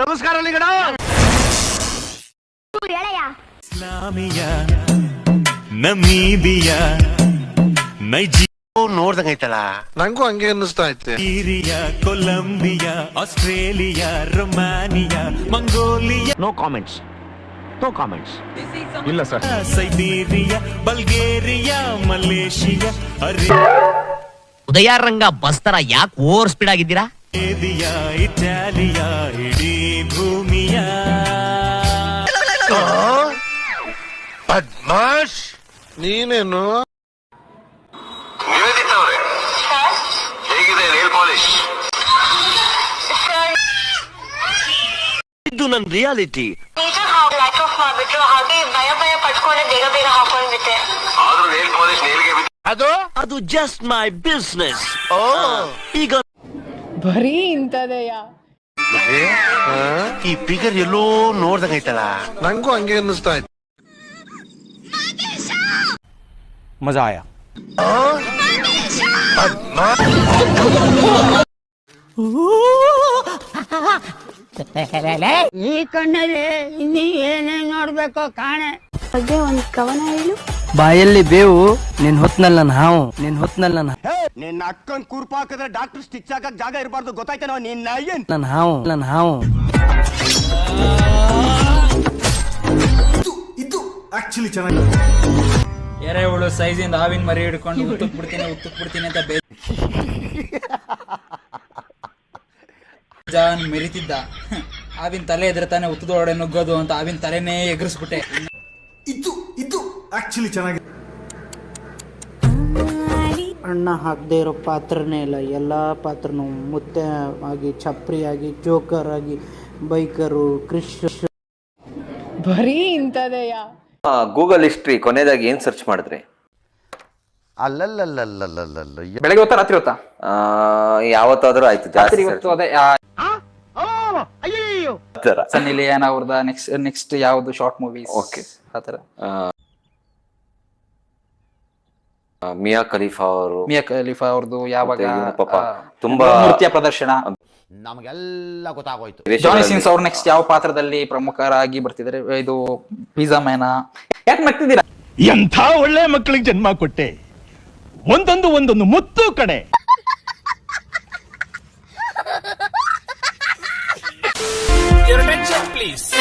ನಮಸ್ಕಾರ ಲಿಂಗಡ ಇಸ್ಲಾಮಿಯ ನೋಡ್ದಂಗ ನೋಡ್ದಂಗೈತಲ್ಲ ನಂಗೂ ಹಂಗೆ ಅನ್ನಿಸ್ತಾ ಐತೆ. Colombia Australia Romania Mongolia. No comments no comments ಇಲ್ಲ ಸರ್. ಸೈಬೀರಿಯಾ ಬಲ್ಗೇರಿಯಾ ಮಲೇಷಿಯಾ ಉದಯಾರಂಗ ಬಸ್ ತರ ಯಾಕೆ ಓವರ್ ಸ್ಪೀಡ್ ಆಗಿದ್ದೀರಾ? ಅರೇಬಿಯಾ ಇಟಾಲಿಯಾ ಇಡೀ ಭೂಮಿಯ. ಪದ್ಮಾಶ್? ನೀನೇನು? ನಿವೇದಿತ ಅವರೇ ಹೇಗಿದೆ ನೇಲ್ ಪಾಲಿಶ್? ಇದು ನನ್ ರಿಯಾಲಿಟಿ. ಟೀಚರ್ ಹಾಗೆ ಲೈಕ್ ಆಫ್ ಮಾಡ್ಬಿಟ್ರು ಹಾಗೆ ಭಯ ಭಯ ಪಡ್ಕೊಂಡೆ ಬೇಗ ಬೇಗ ಹಾಕೊಂಡ್ಬಿಟ್ಟೆ. ಆದ್ರೂ ನೇಲ್ ಪಾಲಿಶ್ ನೇಲ್ಗೆ ಬಿದ್ದು ಅದು? ಅದು ಜಸ್ಟ್ ಮೈ ಬಿಸ್ನೆಸ್ ಈಗ ಬರೀ ಇಂಥದೆಯ? ಈ ಫಿಗರ್ ಎಲ್ಲೋ ನೋಡ್ದಂಗ ಐತಲ್ಲ. ನಂಗೂ ಹಂಗೆ ಅನ್ನಿಸ್ತಾ ಇತ್ತು. ಮಜಾ ಆಯ? ಈ ಕಣ್ಣಲ್ಲಿ ಇನ್ನೀ ಏನೇನ್ ನೋಡ್ಬೇಕು ಕಾಣೆ. ಬಗ್ಗೆ ಒಂದ್ ಕವನ ಹೇಳು. ಬಾಯಲ್ಲಿ ಬೇವು ನಿನ್ ಹೊತ್ನಲ್ಲ ನಾವು ನಿನ್ ಹೊತ್ನಲ್ಲ ನಾವು ನಿನ್ನ ಅಕ್ಕನ್ ಕುರ್ಪ ಹಾಕಿದ್ರೆ ಡಾಕ್ಟರ್ ಸ್ಟಿಚ್ ಹಾಕಕ್ ಜಾಗ ಇರಬಾರ್ದು. ಗೊತ್ತಾಯ್ತೇನೋ ನಿನ್ನ ಏನ್? ನನ್ನ ಹಾವು ನನ್ನ ಹಾವು. ಎರೆಹುಳು ಸೈಜಿಂದ ಹಾವಿನ ಮರಿ ಹಿಡ್ಕೊಂಡು ಉತ್ತಕ್ ಬಿಡ್ತೀನಿ ಉತ್ತಕ್ ಬಿಡ್ತೀನಿ ಅಂತ ಬೇ ಜಾನ್ ಮೆರಿತಿದ್ದ. ಹಾವಿನ ತಲೆ ಎದ್ರೆ ತಾನೆ ಉತ್ತದೊಳಗಡೆ ನುಗ್ಗೋದು ಅಂತ ಹಾವಿನ ತಲೆನೇ ಎಗರಿಸ್ಬಿಟ್ಟೆ. ಅಣ್ಣ ಹಾಕದೇ ಇರೋ ಪಾತ್ರನೇ ಇಲ್ಲ. ಎಲ್ಲ ಪಾತ್ರನೂ ಮುತ್ತೆ ಆಗಿ ಛಪ್ರಿ ಆಗಿ ಜೋಕರ್ ಆಗಿ ಬೈಕರು ಕ್ರಿಶ್ ಬರೀ ಇಂಥದೆಯ ಗೂಗಲ್ ಹಿಸ್ಟ್ರಿ ಕೊನೆಯದಾಗಿ ಏನ್ ಸರ್ಚ್ ಮಾಡಿದ್ರಿ? ಅಲ್ಲಲ್ಲಲ್ಲಲ್ಲಲ್ಲಲ್ಲ ಬೆಳಗ್ಗೆ ಹೊತ್ತಾ ರಾತ್ರಿ ಹೊತ್ತಾ? ಆ, ಯಾವತ್ತಾದ್ರೂ ಆಯ್ತು. ರಾತ್ರಿ ಜಾಸ್ತಿ ಇವತ್ತು ಅದೇ? ಸನ್ನಿ ಲಿಯಾನ್ ಅವ್ರದ ನೆಕ್ಸ್ಟ್ ನೆಕ್ಸ್ಟ್ ಯಾವ್ದು ಶಾರ್ಟ್ ಮೂವೀಸ್ ಓಕೆ ಆತರ ಮಿಯಾ ಖಲೀಫಾ ಅವರು ಮಿಯಾ ಖಲೀಫಾ ಅವ್ರದ್ದು ಯಾವಾಗ ಪಾಪ. ತುಂಬಾ- ನೃತ್ಯ ಪ್ರದರ್ಶನ. ನಮಗೆಲ್ಲ ಗೊತ್ತಾಗೋಯ್ತು. ಜಾನಿ ಸಿನ್ಸ್ ಅವ್ರು ನೆಕ್ಸ್ಟ್ ಯಾವ ಪಾತ್ರದಲ್ಲಿ ಪ್ರಮುಖರಾಗಿ ಬರ್ತಿದ್ದಾರೆ? ಇದು ಪಿಜ್ಜಾ ಮ್ಯಾನ. ಯಾಕೆ ಮಾಡ್ತಿದ್ದೀರಾ ಎಂಥ ಒಳ್ಳೆ ಮಕ್ಕಳಿಗೆ ಜನ್ಮ ಕೊಟ್ಟೆ? ಒಂದೊಂದು ಒಂದೊಂದು ಮುತ್ತು ಕಡೆ. ಪ್ಲೀಸ್